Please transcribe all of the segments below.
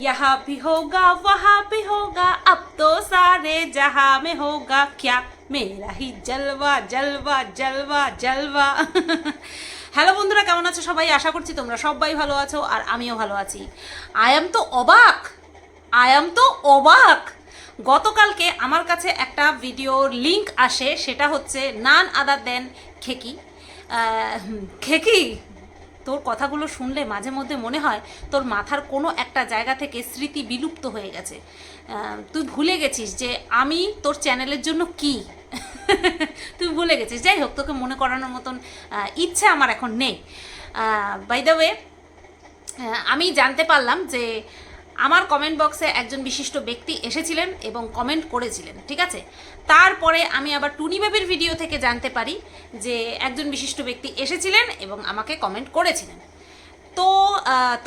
यहाँ भी होगा वहाँ भी होगा अब तो सारे जहाँ में होगा क्या मेरा ही জলবা জলবা জলবা জলবা হ্যালো বন্ধুরা কেমন আছো সবাই আশা করছি তোমরা সবাই ভালো আছো আর আমিও ভালো আছি আই এম তো অবাক আই এম তো অবাক গতকালকে আমার কাছে একটা ভিডিওর লিংক আসে সেটা হচ্ছে নান আদার দেন খেকি আহ, খেকি তোর কথাগুলো শুনলে মাঝে মধ্যে মনে হয় তোর মাথার কোনো একটা জায়গা থেকে স্মৃতি বিলুপ্ত হয়ে গেছে। তুই ভুলে গেছিস যে আমি তোর চ্যানেলের জন্য কি? তুই ভুলে গেছিস। যাই হোক, তোকে মনে করানোর মতন ইচ্ছা আমার এখন নেই। বাই দ্য ওয়ে আমি জানতে পারলাম যে আমার কমেন্ট বক্সে একজন বিশিষ্ট ব্যক্তি এসেছিলেন এবং কমেন্ট করেছিলেন, ঠিক আছে? তারপরে আমি আবার টুনি বেবির ভিডিও থেকে জানতে পারি যে একজন বিশিষ্ট ব্যক্তি এসেছিলেন এবং আমাকে কমেন্ট করেছিলেন। তো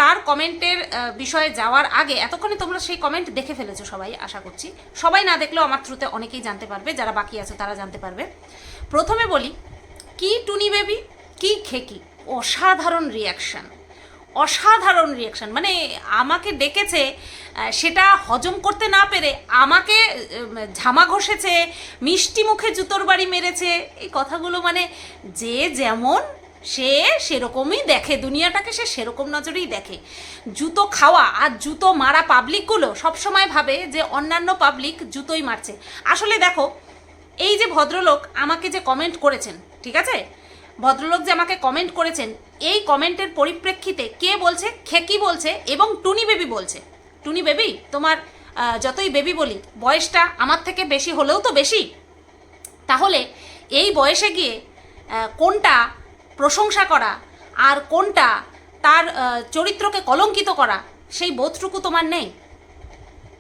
তার কমেন্টের বিষয়ে যাওয়ার আগে এতক্ষণে তোমরা সেই কমেন্ট দেখে ফেলেছো সবাই, আশা করছি। সবাই না দেখলেও আমার থ্রুতে অনেকেই জানতে পারবে, যারা বাকি আছে তারা জানতে পারবে। প্রথমে বলি, কি টুনি বেবি? কি খেকি? অসাধারণ রিয়াকশন অসাধারণ রিয়াকশন মানে আমাকে ডেকেছে সেটা হজম করতে না পেরে আমাকে ঝামা ঘষেছে, মিষ্টি মুখে জুতোর বাড়ি মেরেছে। এই কথাগুলো মানে যে যেমন সে সেরকমই দেখে, দুনিয়াটাকে সে সেরকম নজরেই দেখে। জুতো খাওয়া আর জুতো মারা পাবলিকগুলো সবসময় ভাবে যে অন্যান্য পাবলিক জুতোই মারছে। আসলে দেখো, এই যে ভদ্রলোক আমাকে যে কমেন্ট করেছেন, ঠিক আছে? ভদ্রলোক যে আমাকে কমেন্ট করেছেন এই কমেন্টের পরিপ্রেক্ষিতে কে বলছে খেকি বলছে এবং টুনি বেবি বলছে। টুনি বেবি, তোমার যতই বেবি বলি, বয়সটা আমার থেকে বেশি হলেও তো বেশি। তাহলে এই বয়সে গিয়ে কোনটা প্রশংসা করা আর কোনটা তার চরিত্রকে কলঙ্কিত করা, সেই বোধটুকু তোমার নেই।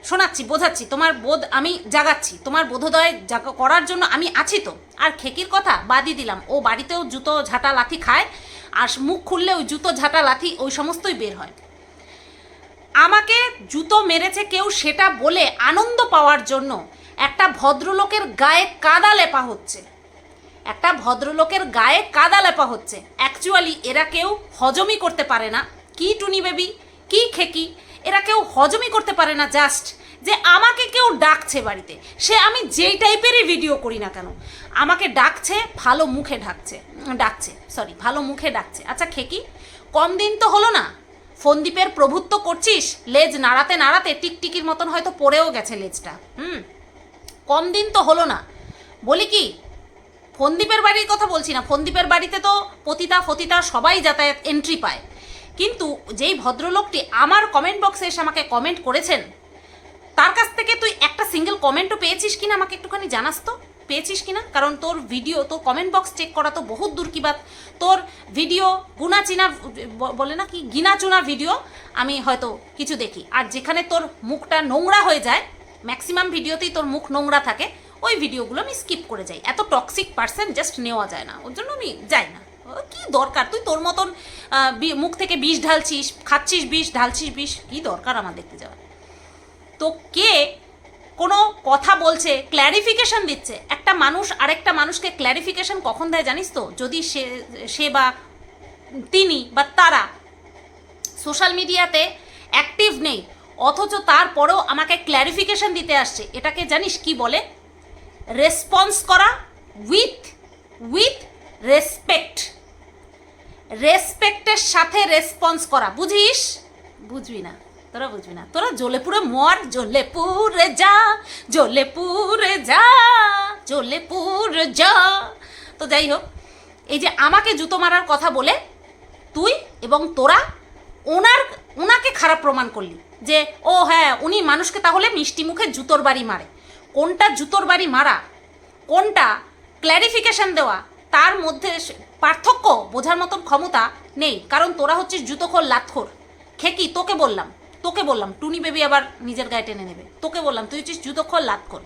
শোনাচ্ছি, বোঝাচ্ছি, তোমার বোধ আমি জাগাচ্ছি, তোমার বোধোদয় করার জন্য আমি আছি তো। আর খেকির কথা বাদই দিলাম, ও বাড়িতেও জুতো, ঝাঁটা লাথি খায়, আর মুখ খুললে ওই জুতো, ঝাঁটা লাথি ওই সমস্তই বের হয়। আমাকে জুতো মেরেছে কেউ সেটা বলে আনন্দ পাওয়ার জন্য একটা ভদ্রলোকের গায়ে কাদা লেপা হচ্ছে। একটা ভদ্রলোকের গায়ে কাদা লেপা হচ্ছে। অ্যাকচুয়ালি এরা কেউ হজমই করতে পারে না। কি টুনি বেবি? কি খেকি? এরা কেউ হজমই করতে পারে না জাস্ট যে আমাকে কেউ ডাকছে বাড়িতে। সে আমি যেই টাইপেরই ভিডিও করি না কেন। আমাকে ডাকছে, ভালো মুখে ডাকছে। ডাকছে সরি ভালো মুখে ডাকছে। আচ্ছা খেকি কম দিন তো হলো না। ফন্দীপের প্রভুত্ব করছিস, লেজ নাড়াতে নাড়াতে টিকটিকির মতন হয়তো পড়েও গেছে লেজটা। হুম, কম দিন তো হলো না। বলি কি, ফন্দীপের বাড়ির কথা বলছি না। ফন্দীপের বাড়িতে তো পতিতা, ফতিতা সবাই যাতায়াত এন্ট্রি পায়। কিন্তু যেই ভদ্রলোকটি আমার কমেন্ট বক্সে এসে আমাকে কমেন্ট করেছেন, তার কাছ থেকে তুই একটা সিঙ্গেল কমেন্টও পেয়েছিস কিনা আমাকে একটুখানি জানাস তো? পেয়েছিস কিনা? কারণ তোর ভিডিও তোর কমেন্ট বক্স চেক করা তো বহুত দূর কি বাত। তোর ভিডিও গুনা চিনা বলে না কি? গিনা চুনা ভিডিও আমি হয়তো কিছু দেখি। আর যেখানে তোর মুখটা নোংরা হয়ে যায় ম্যাক্সিমাম ভিডিওতেই তোর মুখ নোংরা থাকে, ওই ভিডিওগুলো আমি স্কিপ করে যাই। এত টক্সিক পার্সেন্ট জাস্ট নেওয়া যায় না। ওর জন্য আমি যাই না। দরকার? তুই তোর মতন মুখ থেকে বিষ ঢালছিস, খাচ্ছিস বিষ, ঢালছিস বিষ, কি দরকার আমার দেখতে যাওয়া তো কে কোনো কথা বলছে ক্ল্যারিফিকেশন দিচ্ছে? একটা মানুষ, আরেকটা মানুষকে ক্ল্যারিফিকেশন কখন দেয় জানিস তো? যদি সে সে বা তিনি বা তারা সোশ্যাল মিডিয়াতে অ্যাক্টিভ নেই, অথচ তারপরেও আমাকে ক্ল্যারিফিকেশন দিতে আসছে, এটাকে জানিস কি বলে? রেসপন্স করা উইথ উইথ রেসপেক্ট রেসপেক্টের সাথে রেসপন্স করা, বুঝিস? বুঝবি না, তোরা বুঝবি না। তোরা জ্বলে পুরে মর জ্বলে পুরে যা জ্বলে পুরে যা জ্বলে পুরে যা। তো যাই হোক, এই যে আমাকে জুতো মারার কথা বলে, তুই এবং তোরা ওনার, ওনাকে খারাপ প্রমাণ করলি যে, ও হ্যাঁ উনি মানুষকে তাহলে মিষ্টি মুখে জুতোর বাড়ি মারে। কোনটা জুতোর বাড়ি মারা? কোনটা ক্ল্যারিফিকেশন দেওয়া? তার মধ্যে পার্থক্য বোঝার মতন ক্ষমতা নেই। কারণ তোরা হচ্ছিস জুতোখোর, লাতখোর। খেকি তোকে বললাম। তোকে বললাম। টুনি বেবি আবার নিজের গায়ে টেনে নেবে। তোকে বললাম, তুই হচ্ছিস জুতোখোর লাথখোর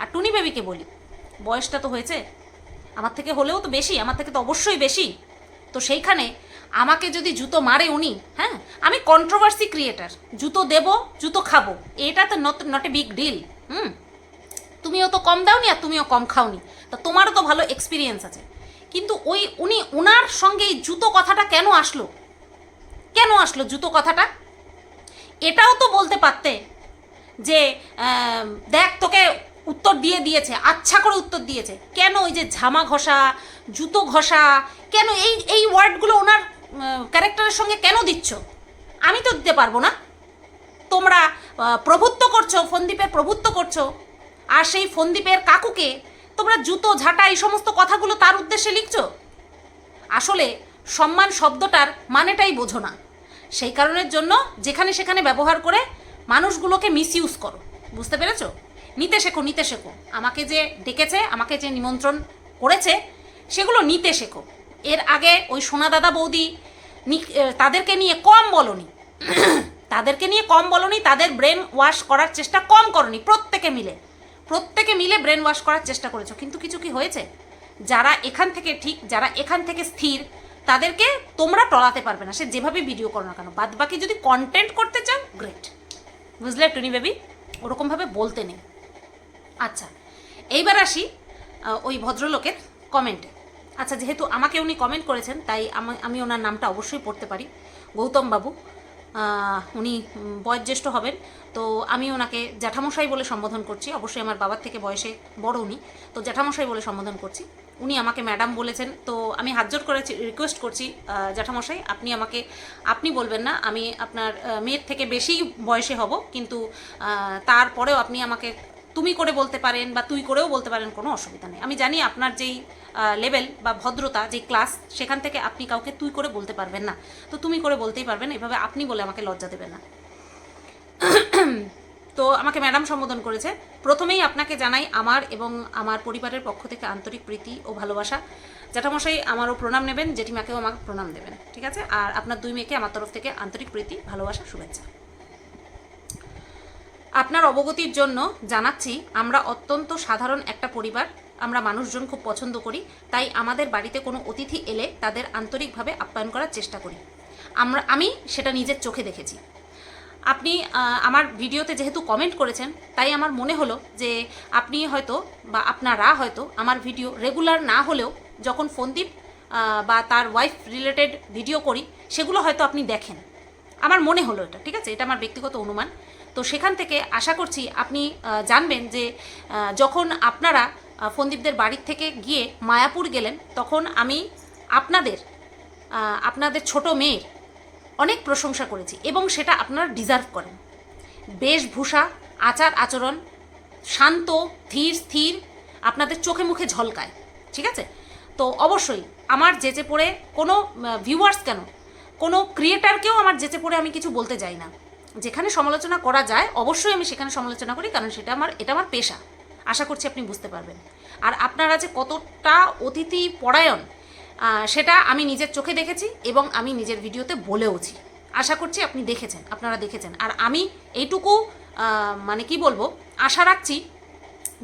আর টুনি বেবিকে বলি, বয়সটা তো হয়েছে। আমার থেকে হলেও তো বেশি, আমার থেকে তো অবশ্যই বেশি। তো সেইখানে আমাকে যদি জুতো মারে উনি হ্যাঁ? আমি কন্ট্রোভার্সি ক্রিয়েটার জুতো দেব, জুতো খাব। এটা তো not not a big deal hmm? তুমিও তো কম দাওনি আর তুমিও কম খাওনি। তা তোমারও তো ভালো এক্সপিরিয়েন্স আছে। কিন্তু ওই উনি ওনার সঙ্গে এই জুতো কথাটা কেন আসলো? কেন আসলো জুতো কথাটা? এটাও তো বলতে পারতে যে দেখ তোকে উত্তর দিয়ে দিয়েছে আচ্ছা করে উত্তর দিয়েছে। কেন ওই যে ঝামা ঘষা, জুতো ঘষা, কেন এই এই ওয়ার্ডগুলো ওনার ক্যারেক্টারের সঙ্গে কেন দিচ্ছ? আমি তো দিতে পারব না। তোমরা প্রভুত্ব করছ, ফন্দীপের প্রভুত্ব করছ, আর সেই ফন্দীপের কাকুকে তোমরা জুতো, ঝাঁটা, এই সমস্ত কথাগুলো তার উদ্দেশ্যে লিখছ? আসলে সম্মান শব্দটার মানেটাই বোঝো না। সেই কারণের জন্য যেখানে সেখানে ব্যবহার করে মানুষগুলোকে মিসইউজ করো। বুঝতে পেরেছ? নিতে শেখো নিতে শেখো। আমাকে যে ডেকেছে, আমাকে যে নিমন্ত্রণ করেছে, সেগুলো নিতে শেখো। এর আগে ওই সোনা দাদা বৌদি তাদেরকে নিয়ে কম বলনি। তাদেরকে নিয়ে কম বলনি, তাদের ব্রেন ওয়াশ করার চেষ্টা কম করনি, প্রত্যেকে মিলে। প্রত্যেকে মিলে ব্রেন ওয়াশ করার চেষ্টা করেছ, কিন্তু কিছু কি হয়েছে? যারা এখান থেকে ঠিক, যারা এখান থেকে স্থির, তাদেরকে তোমরা টলাতে পারবে না, সে যেভাবে ভিডিও করো না কেন? বাদ বাকি যদি কন্টেন্ট করতে চাও গ্রেট বুঝলে, টুনি বেবি ওরকমভাবে বলতে নেই। আচ্ছা এইবার আসি ওই ভদ্রলোকের কমেন্টে আচ্ছা যেহেতু আমাকে উনি কমেন্ট করেছেন, তাই আমি ওনার নামটা অবশ্যই পড়তে পারি। গৌতম বাবু উনি বয়োজ্যেষ্ঠ হবেন। তো আমি ওনাকে জ্যাঠামশাই বলে সম্বোধন করছি। অবশ্যই আমার বাবার থেকে বয়সে বড় উনি। তো জ্যাঠামশাই বলে সম্বোধন করছি। উনি আমাকে ম্যাডাম বলেছেন। তো আমি হাত জোর করে রিকোয়েস্ট করছি জ্যাঠামশাই, আপনি আমাকে, আপনি বলবেন না, আমি আপনার মেয়ের থেকে বেশি বয়সে হব। কিন্তু তারপরেও আপনি আমাকে তুমি করে বলতে পারেন বা তুই করেও বলতে পারেন কোনো অসুবিধা নেই। আমি জানি আপনার যেই লেভেল বা ভদ্রতা, যেই ক্লাস সেখান থেকে আপনি কাউকে তুই করে বলতে পারবেন না। তো তুমি করে বলতেই পারবেন, এভাবে আপনি বলে আমাকে লজ্জা দেবেন না। তো আমাকে ম্যাডাম সম্বোধন করেছে। প্রথমেই আপনাকে জানাই আমার এবং আমার পরিবারের পক্ষ থেকে আন্তরিক প্রীতি ও ভালোবাসা। জ্যাঠামশাই আমারও প্রণাম নেবেন, জেঠিমাকেও আমাকে প্রণাম দেবেন, ঠিক আছে? আর আপনার দুই মেয়েকে আমার তরফ থেকে আন্তরিক প্রীতি, ভালোবাসা, শুভেচ্ছা। আপনার অবগতির জন্য জানাচ্ছি, আমরা অত্যন্ত সাধারণ একটা পরিবার। আমরা মানুষজন খুব পছন্দ করি, তাই আমাদের বাড়িতে কোনো অতিথি এলে তাদের আন্তরিকভাবে আপ্যায়ন করার চেষ্টা করি। আমরা, আমি সেটা নিজের চোখে দেখেছি। আপনি আমার ভিডিওতে যেহেতু কমেন্ট করেছেন, তাই আমার মনে হলো যে আপনি হয়তো বা আপনারা হয়তো আমার ভিডিও রেগুলার না হলেও যখন ফোনদীপ বা তার ওয়াইফ রিলেটেড ভিডিও করি, সেগুলো হয়তো আপনি দেখেন। আমার মনে হলো এটা, ঠিক আছে? এটা আমার ব্যক্তিগত অনুমান। তো সেখান থেকে আশা করছি আপনি জানবেন যে যখন আপনারা ফন্দীপদের বাড়ির থেকে গিয়ে মায়াপুর গেলেন, তখন আমি আপনাদের আপনাদের ছোট মেয়ের অনেক প্রশংসা করেছি এবং সেটা আপনারা ডিজার্ভ করেন। বেশভূষা, আচার আচরণ, শান্ত, ধীর, স্থির, আপনাদের চোখে মুখে ঝলকায়, ঠিক আছে? তো অবশ্যই আমার যেচে পড়ে কোনো ভিউয়ার্স কেন কোনো ক্রিয়েটারকেও আমার যেচে পড়ে আমি কিছু বলতে যাই না। যেখানে সমালোচনা করা যায়, অবশ্যই আমি সেখানে সমালোচনা করি, কারণ সেটা আমার, এটা আমার পেশা। আশা করছি আপনি বুঝতে পারবেন। আর আপনারা যে কতটা অতিথি পরায়ণ সেটা আমি নিজের চোখে দেখেছি এবং আমি নিজের ভিডিওতে বলেওছি। আশা করছি আপনি দেখেছেন, আপনারা দেখেছেন। আর আমি এইটুকু মানে কি বলব, আশা রাখছি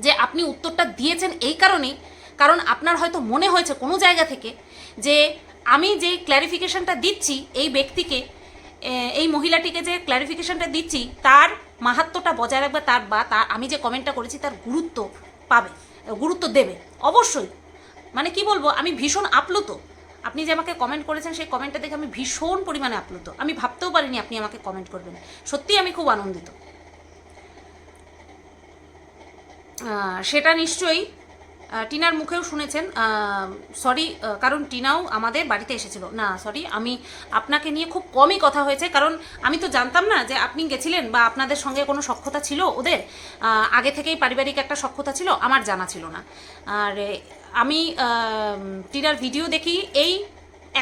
যে আপনি উত্তরটা দিয়েছেন এই কারণেই, কারণ আপনার হয়তো মনে হয়েছে কোনো জায়গা থেকে যে আমি যে ক্ল্যারিফিকেশনটা দিচ্ছি এই ব্যক্তিকে এই মহিলাটিকে যে ক্ল্যারিফিকেশনটা দিচ্ছি, তার মাহাত্ম্যটা বজায় রাখবে তার বা, তার, আমি যে কমেন্টটা করেছি তার গুরুত্ব পাবে গুরুত্ব দেবে, অবশ্যই। মানে কি বলব, আমি ভীষণ আপ্লুত। আপনি যে আমাকে কমেন্ট করেছেন, সেই কমেন্টটা দেখে আমি ভীষণ পরিমাণে আপ্লুত। আমি ভাবতেও পারিনি আপনি আমাকে কমেন্ট করবেন। সত্যিই আমি খুব আনন্দিত। সেটা নিশ্চয়ই টিনার মুখেও শুনেছেন সরি কারণ টিনাও আমাদের বাড়িতে এসেছিল। না সরি আমি আপনাকে নিয়ে খুব কমই কথা হয়েছে, কারণ আমি তো জানতাম না যে আপনি গেছিলেন বা আপনাদের সঙ্গে কোনো সক্ষতা ছিল ওদের। আগে থেকেই পারিবারিক একটা সক্ষতা ছিল, আমার জানা ছিল না। আর আমি টিনার ভিডিও দেখি, এই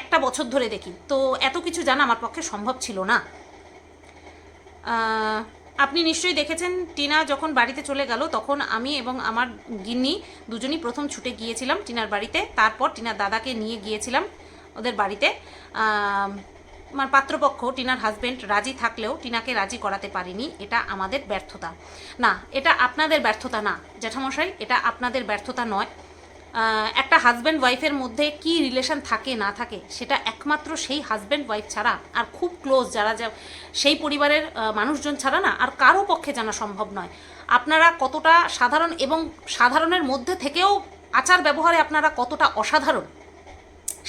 একটা বছর ধরে দেখি। তো এত কিছু জানা আমার পক্ষে সম্ভব ছিল না। আপনি নিশ্চয়ই দেখেছেন, টিনা যখন বাড়িতে চলে গেল, তখন আমি এবং আমার গিন্নি দুজনই প্রথম ছুটে গিয়েছিলাম টিনার বাড়িতে। তারপর টিনার দাদাকে নিয়ে গিয়েছিলাম ওদের বাড়িতে। আমার পাত্রপক্ষ, টিনার হাজবেন্ড রাজি থাকলেও টিনাকে রাজি করাতে পারিনি। এটা আমাদের ব্যর্থতা। না, এটা আপনাদের ব্যর্থতা না, জ্যাঠামশাই, এটা আপনাদের ব্যর্থতা নয়। একটা হাজব্যান্ড ওয়াইফের মধ্যে কি রিলেশন থাকে, না থাকে, সেটা একমাত্র সেই হাজব্যান্ড ওয়াইফ ছাড়া আর খুব ক্লোজ যারা যা, সেই পরিবারের মানুষজন ছাড়া না, আর কারও পক্ষে জানা সম্ভব নয়। আপনারা কতটা সাধারণ এবং সাধারণের মধ্যে থেকেও আচার ব্যবহারে আপনারা কতটা অসাধারণ,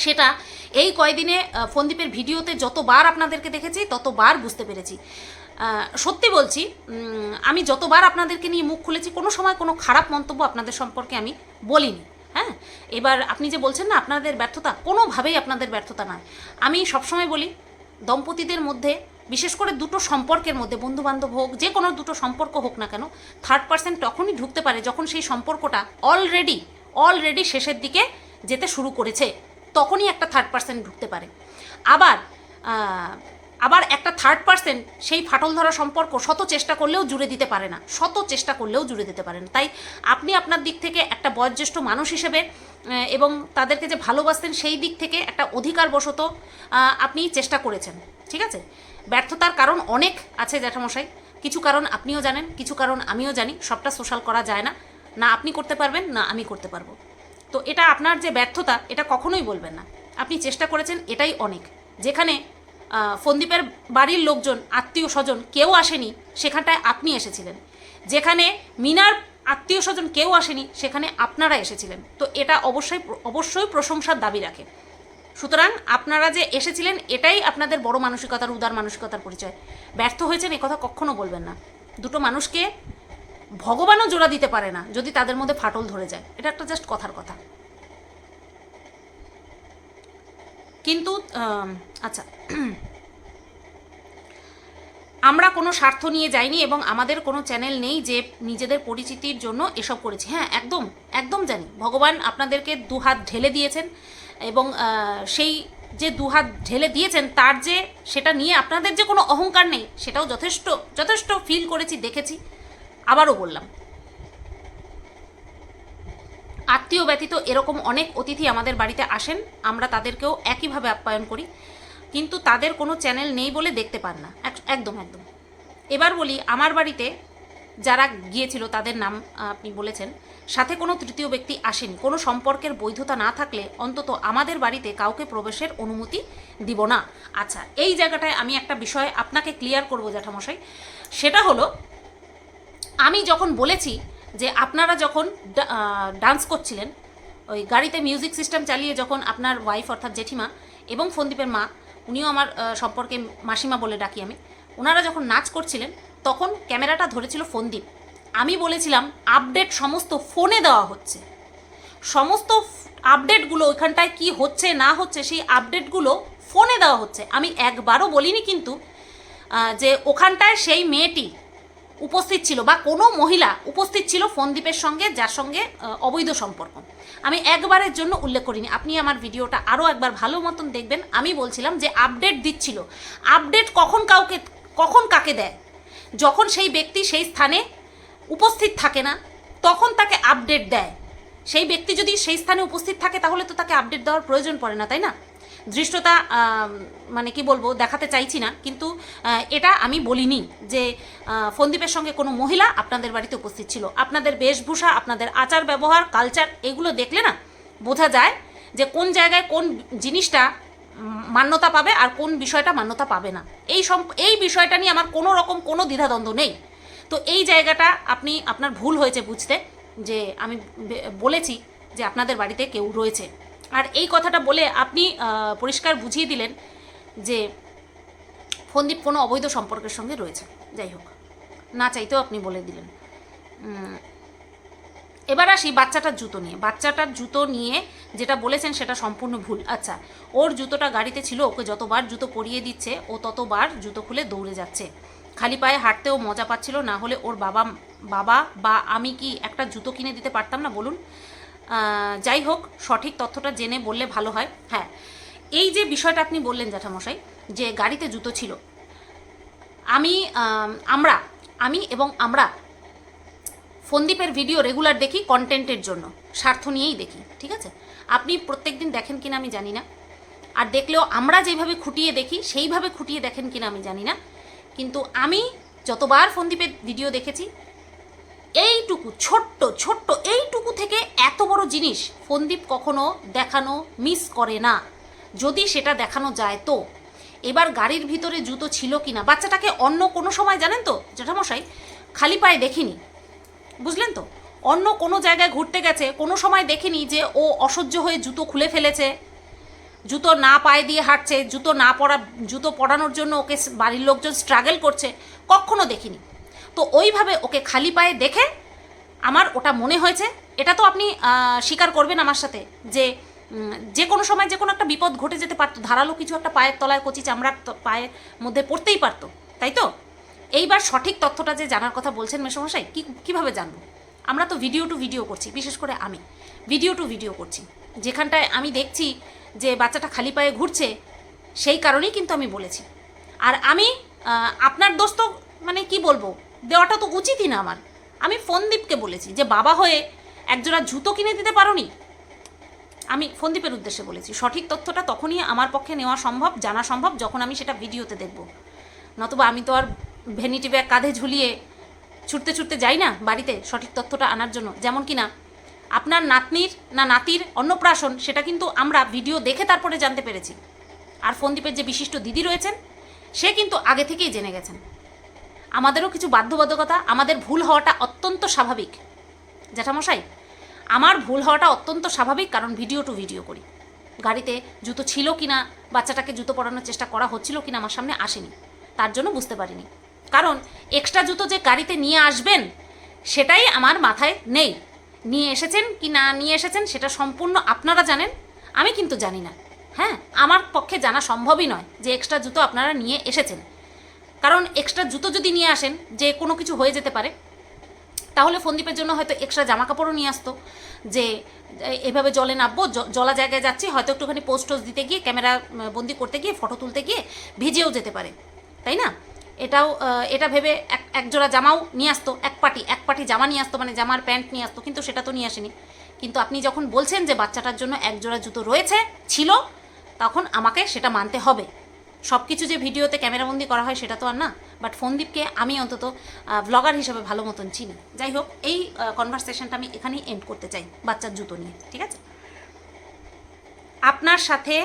সেটা এই কয়দিনে ফন্দীপের ভিডিওতে যতবার আপনাদেরকে দেখেছি, ততবার বুঝতে পেরেছি। সত্যি বলছি আমি যতবার আপনাদেরকে নিয়ে মুখ খুলেছি, কোনো সময় কোনো খারাপ মন্তব্য আপনাদের সম্পর্কে আমি বলিনি। হ্যাঁ? এবার আপনি যে বলছেন না আপনাদের ব্যর্থতা, কোনোভাবেই আপনাদের ব্যর্থতা নয়। আমি সবসময় বলি, দম্পতিদের মধ্যে, বিশেষ করে দুটো সম্পর্কের মধ্যে বন্ধু বান্ধব হোক, যে কোনো দুটো সম্পর্ক হোক না কেন থার্ড পার্সন তখনই ঢুকতে পারে যখন সেই সম্পর্কটা অলরেডি অলরেডি শেষের দিকে যেতে শুরু করেছে, তখনই একটা থার্ড পার্সন ঢুকতে পারে। আবার আবার একটা থার্ড পার্সন সেই ফাটল ধরা সম্পর্ক শত চেষ্টা করলেও জুড়ে দিতে পারে না। শত চেষ্টা করলেও জুড়ে দিতে পারে না। তাই আপনি আপনার দিক থেকে একটা বয়োজ্যেষ্ঠ মানুষ হিসেবে এবং তাদেরকে যে ভালোবাসতেন সেই দিক থেকে একটা অধিকারবশত আহ, আপনি চেষ্টা করেছেন। ঠিক আছে? ব্যর্থতার কারণ অনেক আছে জ্যাঠামশাই। কিছু কারণ আপনিও জানেন কিছু কারণ আমিও জানি। সবটা সোশ্যাল করা যায় না। না আপনি করতে পারবেন না আমি করতে পারব। তো এটা আপনার যে ব্যর্থতা এটা কখনোই বলবেন না। আপনি চেষ্টা করেছেন এটাই অনেক। যেখানে ফন্দীপের বাড়ির লোকজন, আত্মীয় স্বজন কেউ আসেনি, সেখানটায় আপনি এসেছিলেন। যেখানে মিনার আত্মীয় স্বজন কেউ আসেনি, সেখানে আপনারা এসেছিলেন। তো এটা অবশ্যই অবশ্যই প্রশংসার দাবি রাখে। সুতরাং আপনারা যে এসেছিলেন, এটাই আপনাদের বড় মানসিকতার, উদার মানসিকতার পরিচয়। ব্যর্থ হয়েছেন কথা কখনো বলবেন না। দুটো মানুষকে ভগবানও জোড়া দিতে পারে না, যদি তাদের মধ্যে ফাটল ধরে যায়। এটা একটা জাস্ট কথার কথা। কিন্তু আচ্ছা। আমরা কোনো স্বার্থ নিয়ে যাইনি এবং আমাদের কোনো চ্যানেল নেই যে নিজেদের পরিচিতির জন্য এসব করেছি। হ্যাঁ একদম একদম জানি। ভগবান আপনাদেরকে দু হাত ঢেলে দিয়েছেন এবং সেই যে দু হাত ঢেলে দিয়েছেন, তার যে সেটা নিয়ে আপনাদের যে কোনো অহংকার নেই, সেটাও যথেষ্ট যথেষ্ট ফিল করেছি, দেখেছি। আবারও বললাম আত্মীয় ব্যতীত এরকম অনেক অতিথি আমাদের বাড়িতে আসেন, আমরা তাদেরকেও একইভাবে আপ্যায়ন করি। কিন্তু তাদের কোনো চ্যানেল নেই বলে দেখতে পান না। এক- একদম একদম। এবার বলি, আমার বাড়িতে যারা গিয়েছিল, তাদের নাম আপনি বলেছেন, সাথে কোনো তৃতীয় ব্যক্তি আসেনি। কোনো সম্পর্কের বৈধতা না থাকলে অন্তত আমাদের বাড়িতে কাউকে প্রবেশের অনুমতি দিব না। আচ্ছা এই জায়গাটায় আমি একটা বিষয় আপনাকে ক্লিয়ার করব জ্যাঠামশাই। সেটা হলো, আমি যখন বলেছি যে আপনারা যখন ডান্স করছিলেন, ওই গাড়িতে মিউজিক সিস্টেম চালিয়ে যখন আপনার ওয়াইফ অর্থাৎ জেঠিমা এবং ফন্দীপের মা, উনিও আমার সম্পর্কে মাসিমা বলে ডাকি আমি ওনারা যখন নাচ করছিলেন, তখন ক্যামেরাটা ধরেছিল ফন্দীপ। আমি বলেছিলাম, আপডেট সমস্ত ফোনে দেওয়া হচ্ছে। সমস্ত আপডেটগুলো ওইখানটায় কি হচ্ছে, না হচ্ছে, সেই আপডেটগুলো ফোনে দেওয়া হচ্ছে। আমি একবারও বলিনি কিন্তু যে ওখানটায় সেই মেয়েটি উপস্থিত ছিল বা কোনো মহিলা উপস্থিত ছিল ফোনদীপের সঙ্গে, যার সঙ্গে অবৈধ সম্পর্ক। আমি একবারের জন্য উল্লেখ করিনি। আপনি আমার ভিডিওটা আরও একবার ভালো মতন দেখবেন। আমি বলছিলাম যে আপডেট দিচ্ছিল। আপডেট কখন কাউকে, কখন কাকে দেয়? যখন সেই ব্যক্তি সেই স্থানে উপস্থিত থাকে না, তখন তাকে আপডেট দেয়। সেই ব্যক্তি যদি সেই স্থানে উপস্থিত থাকে, তাহলে তো তাকে আপডেট দেওয়ার প্রয়োজন পড়ে না, তাই না? দৃষ্টতা মানে কি বলব, দেখাতে চাইছি না। কিন্তু এটা আমি বলিনি যে ফন্দীপের সঙ্গে কোনো মহিলা আপনাদের বাড়িতে উপস্থিত ছিল। আপনাদের বেশভূষা, আপনাদের আচার, ব্যবহার কালচার এগুলো দেখলে না বোঝা যায় যে কোন জায়গায় কোন জিনিসটা মান্যতা পাবে আর কোন বিষয়টা মান্যতা পাবে না। এই সম, এই বিষয়টা নিয়ে আমার কোনো রকম কোনো দ্বিধাদ্বন্দ্ব নেই। তো এই জায়গাটা আপনি, আপনার ভুল হয়েছে বুঝতে, যে আমি বলেছি যে আপনাদের বাড়িতে কেউ রয়েছে। আর এই কথাটা বলে আপনি পরিষ্কার বুঝিয়ে দিলেন যে ফন্দীপ কোনো অবৈধ সম্পর্কের সঙ্গে রয়েছে। যাই হোক, না চাইতেও আপনি বলে দিলেন। এবার আসি বাচ্চাটার জুতো নিয়ে। বাচ্চাটার জুতো নিয়ে যেটা বলেছেন সেটা সম্পূর্ণ ভুল। আচ্ছা ওর জুতোটা গাড়িতে ছিল, ওকে যতবার জুতো পরিয়ে দিচ্ছে, ও ততবার জুতো খুলে দৌড়ে যাচ্ছে। খালি পায়ে হাঁটতেও মজা পাচ্ছিল, না হলে ওর বাবা বাবা বা আমি কি একটা জুতো কিনে দিতে পারতাম না? বলুন। যাই হোক, সঠিক তথ্যটা জেনে বললে ভালো হয়। হ্যাঁ এই যে বিষয়টা আপনি বললেন জ্যাঠামশাই, যে গাড়িতে জুতো ছিল, আমি আমরা, আমি এবং আমরা ফন্দীপের ভিডিও রেগুলার দেখি কন্টেন্টের জন্য, স্বার্থ নিয়েই দেখি, ঠিক আছে? আপনি প্রত্যেকদিন দেখেন কিনা আমি জানি না। আর দেখলেও আমরা যেভাবে খুঁটিয়ে দেখি, সেইভাবে খুঁটিয়ে দেখেন কিনা আমি জানি না। কিন্তু আমি যতবার ফন্দীপের ভিডিও দেখেছি এইটুকু, ছোট্ট ছোট্ট, এইটুকু থেকে এত বড় জিনিস ফন্দীপ কখনো দেখানো মিস করে না। যদি সেটা দেখানো যায় তো। এবার গাড়ির ভিতরে জুতো ছিল কি না বাচ্চাটাকে অন্য কোনো সময়, জানেন তো জ্যাঠামশাই খালি পায়ে দেখিনি। বুঝলেন তো? অন্য কোনো জায়গায় ঘুরতে গেছে, কোনো সময় দেখিনি যে ও অসহ্য হয়ে জুতো খুলে ফেলেছে। জুতো না পায়ে দিয়ে হাঁটছে, জুতো না পরা, জুতো পরানোর জন্য ওকে বাড়ির লোকজন স্ট্রাগল করছে, কখনো দেখিনি। তো ওইভাবে ওকে খালি পায়ে দেখে আমার ওটা মনে হয়েছে। এটা তো আপনি স্বীকার করবেন আমার সাথে যে যে কোনো সময় যে কোনো একটা বিপদ ঘটে যেতে পারতো, ধারালো কিছু একটা পায়ের তলায় কচি চামড়ার পায়ের মধ্যে পড়তেই পারতো, তাই তো? এইবার সঠিক তথ্যটা যে জানার কথা বলছেন মেসমশাই, কী, কীভাবে জানব? আমরা তো ভিডিও টু ভিডিও করছি, বিশেষ করে আমি। ভিডিও টু ভিডিও করছি। যেখানটায় আমি দেখছি যে বাচ্চাটা খালি পায়ে ঘুরছে, সেই কারণেই কিন্তু আমি বলেছি। আর আমি আপনার দোস্ত মানে কি বলব? দেওয়াটা তো উচিতই না আমার। আমি ফোনদীপকে বলেছি যে বাবা হয়ে একজোড়া জুতো কিনে দিতে পারো নি আমি ফোনদীপের উদ্দেশ্যে বলেছি, সঠিক তথ্যটা তখনই আমার পক্ষে নেওয়া সম্ভব, জানা সম্ভব, যখন আমি সেটা ভিডিওতে দেখব। নতুবা আমি তো আর ভেনিটি ব্যাগ কাঁধে ঝুলিয়ে ছুটতে ছুটতে যাই না বাড়িতে সঠিক তথ্যটা আনার জন্য। যেমন কি না আপনার নাতনির না নাতির অন্নপ্রাশন, সেটা কিন্তু আমরা ভিডিও দেখে তারপরে জানতে পেরেছি। আর ফোনদীপের যে বিশিষ্ট দিদি রয়েছেন, সে কিন্তু আগে থেকেই জেনে গেছেন। আমাদেরও কিছু বাধ্যবাধকতা, আমাদের ভুল হওয়াটা অত্যন্ত স্বাভাবিক। জ্যাঠামশাই, আমার ভুল হওয়াটা অত্যন্ত স্বাভাবিক কারণ ভিডিও টু ভিডিও করি। গাড়িতে জুতো ছিল কি না বাচ্চাটাকে জুতো পরানোর চেষ্টা করা হচ্ছিল কি না আমার সামনে আসেনি। তার জন্য বুঝতে পারিনি। কারণ এক্সট্রা জুতো যে গাড়িতে নিয়ে আসবেন, সেটাই আমার মাথায় নেই। নিয়ে এসেছেন কি না নিয়ে এসেছেন সেটা সম্পূর্ণ আপনারা জানেন, আমি কিন্তু জানি না। হ্যাঁ আমার পক্ষে জানা সম্ভবই নয় যে এক্সট্রা জুতো আপনারা নিয়ে এসেছেন। কারণ এক্সট্রা জুতো যদি নিয়ে আসেন, যে কোনো কিছু হয়ে যেতে পারে, তাহলে ফন্দীপের জন্য হয়তো এক্সট্রা জামা কাপড়ও নিয়ে আসতো, যে, এভাবে জলে নামবো জলা জায়গায় যাচ্ছি, হয়তো একটুখানি পোস্ট টোস্ট দিতে গিয়ে ক্যামেরা বন্দি করতে গিয়ে ফটো তুলতে গিয়ে ভিজেও যেতে পারে, তাই না? এটাও এটা ভেবে এক, একজোড়া জামাও নিয়ে আসতো, এক পাটি এক পাটি জামা নিয়ে আসতো মানে জামার প্যান্ট নিয়ে আসতো, কিন্তু সেটা তো নিয়ে আসেনি। কিন্তু আপনি যখন বলছেন যে বাচ্চাটার জন্য একজোড়া জুতো রয়েছে, ছিল, তখন আমাকে সেটা মানতে হবে। সব কিছু যে ভিডিওতে ক্যামেরাবন্দি করা হয় সেটা তো আর না বাট ফোনদীপকে আমি অন্তত ব্লগার হিসেবে ভালো মতন চিনি। যাই হোক, এই কনভারসেশনটা আমি এখানেই এন্ড করতে চাই বাচ্চার জুতো নিয়ে, ঠিক আছে? আপনার সাথে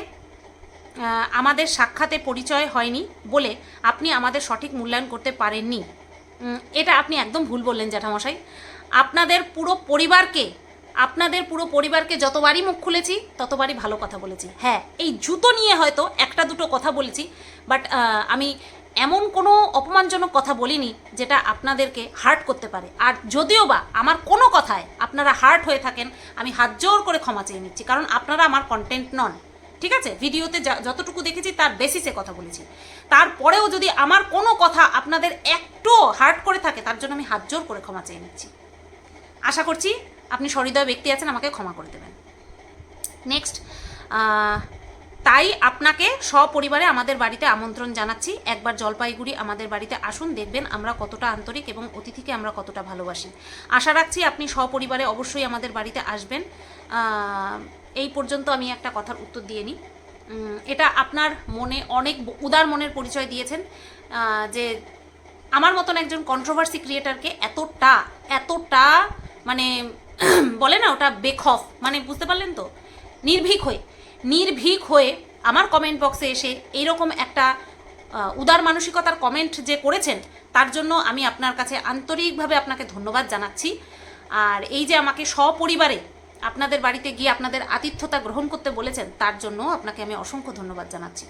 আমাদের সাক্ষাতে পরিচয় হয়নি বলে আপনি আমাদের সঠিক মূল্যায়ন করতে পারেননি। এটা আপনি একদম ভুল বললেন, জ্যাঠামশাই। আপনাদের পুরো পরিবারকে আপনাদের পুরো পরিবারকে যতবারই মুখ খুলেছি, ততবারই ভালো কথা বলেছি। হ্যাঁ এই জুতো নিয়ে হয়তো একটা দুটো কথা বলেছি, বাট আমি এমন কোনো অপমানজনক কথা বলিনি যেটা আপনাদেরকে হার্ট করতে পারে। আর যদিও বা আমার কোনো কথায় আপনারা হার্ট হয়ে থাকেন, আমি হাত জোর করে ক্ষমা চেয়ে নিচ্ছি, কারণ আপনারা আমার কন্টেন্ট নন। ঠিক আছে? ভিডিওতে যতটুকু দেখেছি, তার বেসিসে কথা বলেছি। তারপরেও যদি আমার কোনো কথা আপনাদের একটু হার্ট করে থাকে, তার জন্য আমি হাত জোর করে ক্ষমা চেয়ে নিচ্ছি। আশা করছি আপনি সহৃদয় ব্যক্তি আছেন, আমাকে ক্ষমা করে দেবেন। নেক্সট তাই আপনাকে সপরিবারে আমাদের বাড়িতে আমন্ত্রণ জানাচ্ছি। একবার জলপাইগুড়ি আমাদের বাড়িতে আসুন, দেখবেন আমরা কতটা আন্তরিক এবং অতিথিকে আমরা কতটা ভালোবাসি। আশা রাখছি আপনি সপরিবারে অবশ্যই আমাদের বাড়িতে আসবেন। এই পর্যন্ত আমি একটা কথার উত্তর দিয়ে নিই। এটা আপনার মনে অনেক উদার মনের পরিচয় দিয়েছেন যে আমার মতন একজন কন্ট্রোভার্সি ক্রিয়েটারকে এতটা এতটা মানে বলে না, ওটা বেখফ। মানে বুঝতে পারলেন তো? নির্ভীক হয়ে। নির্ভীক হয়ে আমার কমেন্ট বক্সে এসে এইরকম একটা উদার মানসিকতার কমেন্ট যে করেছেন, তার জন্য আমি আপনার কাছে আন্তরিকভাবে আপনাকে ধন্যবাদ জানাচ্ছি। আর এই যে আমাকে সপরিবারে আপনাদের বাড়িতে গিয়ে আপনাদের আতিথ্যতা গ্রহণ করতে বলেছেন, তার জন্য আপনাকে আমি অসংখ্য ধন্যবাদ জানাচ্ছি।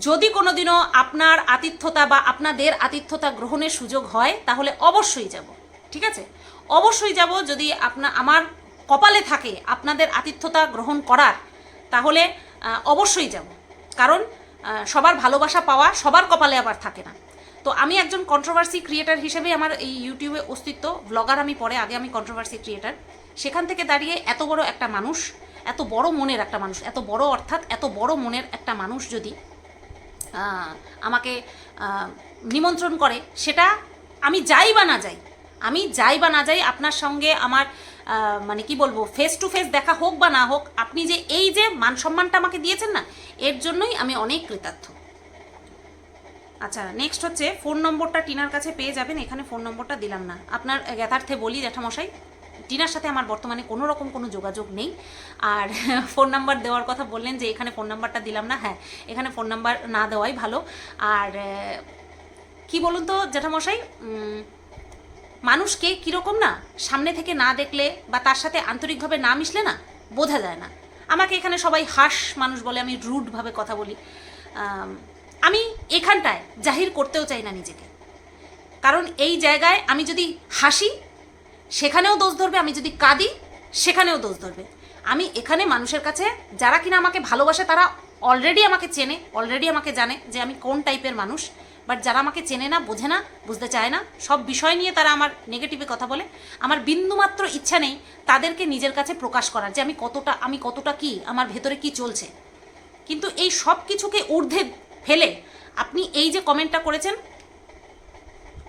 যদি কোনোদিনও আপনার আতিথ্যতা বা আপনাদের আতিথ্যতা গ্রহণের সুযোগ হয়, তাহলে অবশ্যই যাব। ঠিক আছে? অবশ্যই যাব যদি আপনা, আমার কপালে থাকে আপনাদের আতিথ্যতা গ্রহণ করার, তাহলে অবশ্যই যাব। কারণ সবার ভালোবাসা পাওয়া সবার কপালে আবার থাকে না। তো আমি একজন কন্ট্রোভার্সি ক্রিয়েটার হিসেবে আমার এই ইউটিউবে অস্তিত্ব ব্লগার আমি পরে, আগে আমি কন্ট্রোভার্সি ক্রিয়েটার সেখান থেকে দাঁড়িয়ে এত বড় একটা মানুষ, এত বড় মনের একটা মানুষ, এত বড় অর্থাৎ এত বড় মনের একটা মানুষ যদি আমাকে নিমন্ত্রণ করে, সেটা আমি যাই বা না যাই আমি যাই বা না যাই আপনার সঙ্গে আমার মানে কি বলব ফেস টু ফেস দেখা হোক বা না হোক, আপনি যে এই যে মান সম্মানটা আমাকে দিয়েছেন না, এর জন্যই আমি অনেক কৃতার্থ। আচ্ছা নেক্সট হচ্ছে ফোন নম্বরটা টিনার কাছে পেয়ে যাবেন, এখানে ফোন নম্বরটা দিলাম না। আপনার জ্ঞাতার্থে বলি, জ্যাঠামশাই, টিনার সাথে আমার বর্তমানে কোনো রকম কোনো যোগাযোগ নেই। আর ফোন নাম্বার দেওয়ার কথা বললেন যে, এখানে ফোন নাম্বারটা দিলাম না হ্যাঁ এখানে ফোন নাম্বার না দেওয়াই ভালো। আর কি বলুন তো, জ্যাঠামশাই? মানুষকে কীরকম না সামনে থেকে না দেখলে বা তার সাথে আন্তরিকভাবে না মিশলে না, বোঝা যায় না। আমাকে এখানে সবাই হাস মানুষ বলে, আমি রুডভাবে কথা বলি। আমি এখানটায় জাহির করতেও চাই না নিজেকে। কারণ এই জায়গায় আমি যদি হাসি, সেখানেও দোষ ধরবে, আমি যদি কাঁদি, সেখানেও দোষ ধরবে। আমি এখানে মানুষের কাছে, যারা কিনা আমাকে ভালোবাসে, তারা অলরেডি আমাকে চেনে অলরেডি আমাকে জানে যে আমি কোন টাইপের মানুষ। বাট যারা আমাকে চেনে না, বোঝে না, বুঝতে চায় না, সব বিষয় নিয়ে তারা আমার নেগেটিভে কথা বলে। আমার বিন্দুমাত্র ইচ্ছা নেই তাদেরকে নিজের কাছে প্রকাশ করার যে আমি কতটা আমি কতটা কি, আমার ভেতরে কি চলছে। কিন্তু এই সব কিছুকে ঊর্ধ্বে ফেলে আপনি এই যে কমেন্টটা করেছেন,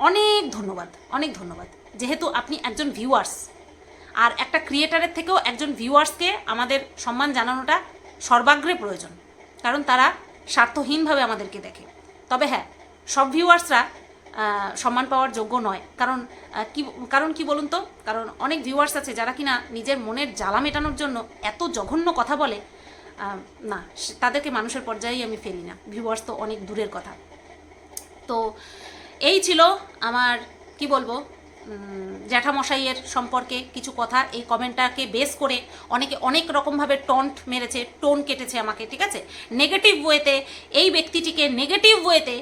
অনেক ধন্যবাদ অনেক ধন্যবাদ। যেহেতু আপনি একজন ভিউয়ার্স আর একটা ক্রিয়েটারের থেকেও একজন ভিউয়ার্সকে আমাদের সম্মান জানানোটা সর্বাগ্রে প্রয়োজন, কারণ তারা স্বার্থহীনভাবে আমাদেরকে দেখে। তবে হ্যাঁ সব ভিউয়ার্সরা সম্মান পাওয়ার যোগ্য নয়। কারণ কি কারণ কি বলুন তো? কারণ অনেক ভিউয়ার্স আছে যারা কিনা নিজের মনের জ্বালা মেটানোর জন্য এত জঘন্য কথা বলে না তাদেরকে মানুষের পর্যায়েই আমি ফেলি না। ভিউয়ার্স তো অনেক দূরের কথা। তো এই ছিল আমার, কি বলব জ্যাঠামশাইয়ের সম্পর্কে কিছু কথা। এই কমেন্টটাকে বেস করে অনেকে অনেক রকমভাবে টন্ট মেরেছে টোন কেটেছে আমাকে, ঠিক আছে? নেগেটিভ ওয়েতে এই ব্যক্তিটিকে নেগেটিভ ওয়েতে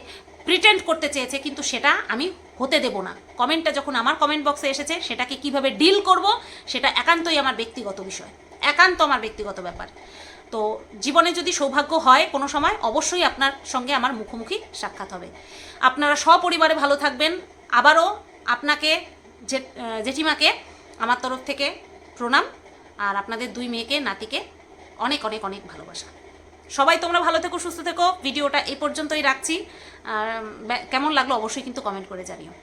প্রিটেন্ড করতে চেয়েছে, কিন্তু সেটা আমি হতে দেব না। কমেন্টটা যখন আমার কমেন্ট বক্সে এসেছে, সেটাকে কীভাবে ডিল করব, সেটা একান্তই আমার ব্যক্তিগত বিষয়। একান্ত আমার ব্যক্তিগত ব্যাপার। তো জীবনে যদি সৌভাগ্য হয় কোনো সময়, অবশ্যই আপনার সঙ্গে আমার মুখোমুখি সাক্ষাৎ হবে। আপনারা সপরিবারে ভালো থাকবেন। আবারও আপনাকে জেঠিমাকে আমার তরফ থেকে প্রণাম, আর আপনাদের দুই মেয়েকে, নাতিকে অনেক অনেক অনেক ভালোবাসা। সবাই তোমরা ভালো থেকো, সুস্থ থেকো। ভিডিওটা এই পর্যন্তই রাখছি। আর কেমন লাগল অবশ্যই কিন্তু কমেন্ট করে জানিও।